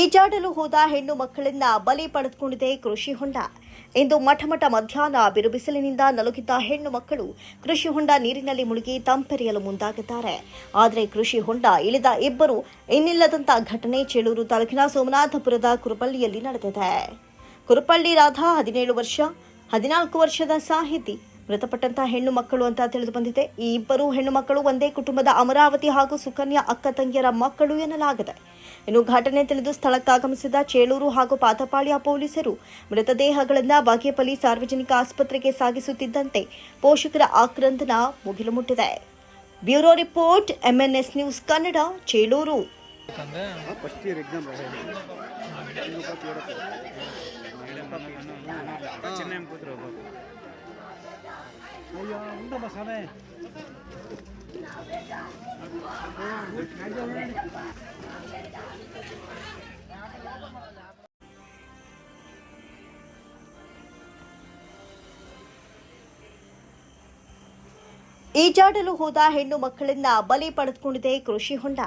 ಈಜಾಡಲು ಹೋದ ಹೆಣ್ಣು ಮಕ್ಕಳನ್ನ ಬಲಿ ಪಡೆದುಕೊಂಡಿದೆ ಕೃಷಿ ಹೊಂಡ. ಇಂದು ಮಠಮಠ ಮಧ್ಯಾಹ್ನ ಬಿರುಬಿಸಿಲಿನಿಂದ ನಲುಗಿದ್ದ ಹೆಣ್ಣು ಮಕ್ಕಳು ಕೃಷಿ ಹೊಂಡ ನೀರಿನಲ್ಲಿ ಮುಳುಗಿ ತಂಪೆರೆಯಲು ಮುಂದಾಗಿದ್ದಾರೆ. ಆದರೆ ಕೃಷಿ ಹೊಂಡ ಇಳಿದ ಇಬ್ಬರು ಇನ್ನಿಲ್ಲದಂತ ಘಟನೆ ಚೇಳೂರು ತಾಲೂಕಿನ ಸೋಮನಾಥಪುರದ ಕುರುಪಳ್ಳಿಯಲ್ಲಿ ನಡೆದಿದೆ. ಕುರುಪಳ್ಳಿ ರಾಧಾ ಹದಿನೇಳು ವರ್ಷ, ಹದಿನಾಲ್ಕು ವರ್ಷದ ಸಾಹಿತಿ ಮೃತಪಟ್ಟಂತಹ ಹೆಣ್ಣು ಮಕ್ಕಳು ಅಂತ ತಿಳಿದು ಬಂದಿದೆ ಈ ಇಬ್ಬರು ಹೆಣ್ಣು ಮಕ್ಕಳು ಒಂದೇ ಕುಟುಂಬದ ಅಮರಾವತಿ ಹಾಗೂ ಸುಕನ್ಯಾ ಅಕ್ಕ ತಂಗಿಯರ ಮಕ್ಕಳು ಎನ್ನಲಾಗಿದೆ ಇನ್ನು ಘಟನೆ ತಿಳಿದು ಸ್ಥಳಕ್ಕಾಗಮಿಸಿದ ಚೇಳೂರು ಹಾಗೂ ಪಾತಪಾಳ್ಯ ಪೊಲೀಸರು ಮೃತದೇಹಗಳನ್ನು ಬಾಗೇಪಲ್ಲಿ ಸಾರ್ವಜನಿಕ ಆಸ್ಪತ್ರೆಗೆ ಸಾಗಿಸುತ್ತಿದ್ದಂತೆ ಪೋಷಕರ ಆಕ್ರಂದನ ಮುಗಿಲು ಮುಟ್ಟಿದೆ bureau report MNS news Kannada Chelur 아야 운다마 사네. ಈಜಾಡಲು ಹೋದ ಹೆಣ್ಣು ಮಕ್ಕಳನ್ನ ಬಲಿ ಪಡೆದುಕೊಂಡಿದೆ ಕೃಷಿ ಹೊಂಡ.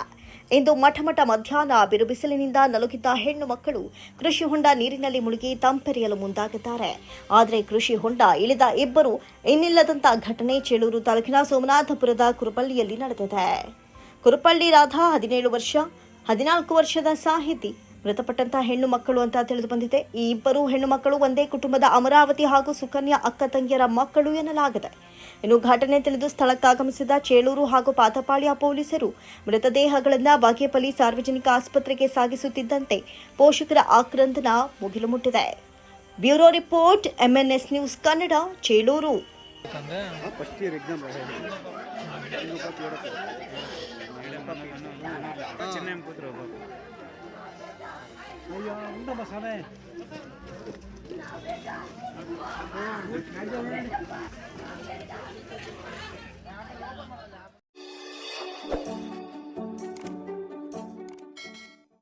ಇಂದು ಮಠಮಠ ಮಧ್ಯಾಹ್ನ ಬಿರುಬಿಸಿಲಿನಿಂದ ನಲುಗಿದ್ದ ಹೆಣ್ಣು ಮಕ್ಕಳು ಕೃಷಿ ಹೊಂಡ ನೀರಿನಲ್ಲಿ ಮುಳುಗಿ ತಂಪೆರೆಯಲು ಮುಂದಾಗಿದ್ದಾರೆ. ಆದರೆ ಕೃಷಿ ಹೊಂಡ ಇಳಿದ ಇಬ್ಬರು ಇನ್ನಿಲ್ಲದಂತ ಘಟನೆ ಚೇಳೂರು ತಾಲೂಕಿನ ಸೋಮನಾಥಪುರದ ಕುರುಪಳ್ಳಿಯಲ್ಲಿ ನಡೆದಿದೆ. ಕುರುಪಳ್ಳಿ ರಾಧಾ, ಹದಿನೇಳು ವರ್ಷ, ಹದಿನಾಲ್ಕು ವರ್ಷದ ಸಾಹಿತಿ ಮೃತಪಟ್ಟಂತಹ ಹೆಣ್ಣು ಮಕ್ಕಳು ಅಂತ ತಿಳಿದು ಬಂದಿದೆ. ಈ ಇಬ್ಬರು ಹೆಣ್ಣು ಮಕ್ಕಳು ಒಂದೇ ಕುಟುಂಬದ ಅಮರಾವತಿ ಹಾಗೂ ಸುಕನ್ಯಾ ಅಕ್ಕ ತಂಗಿಯರ ಮಕ್ಕಳು ಎನ್ನಲಾಗಿದೆ. ಇನ್ನು ಘಟನೆ ತಿಳಿದು ಸ್ಥಳಕ್ಕಾಗಮಿಸಿದ ಚೇಳೂರು ಹಾಗೂ ಪಾತಪಾಳ್ಯ ಪೊಲೀಸರು ಮೃತದೇಹಗಳನ್ನು ಬಾಗೇಪಲ್ಲಿ ಸಾರ್ವಜನಿಕ ಆಸ್ಪತ್ರೆಗೆ ಸಾಗಿಸುತ್ತಿದ್ದಂತೆ ಪೋಷಕರ ಆಕ್ರಂದನ ಮುಗಿಲು ಮುಟ್ಟಿದೆ bureau report MNS news Kannada, Chelur. 아야 운다마 사네.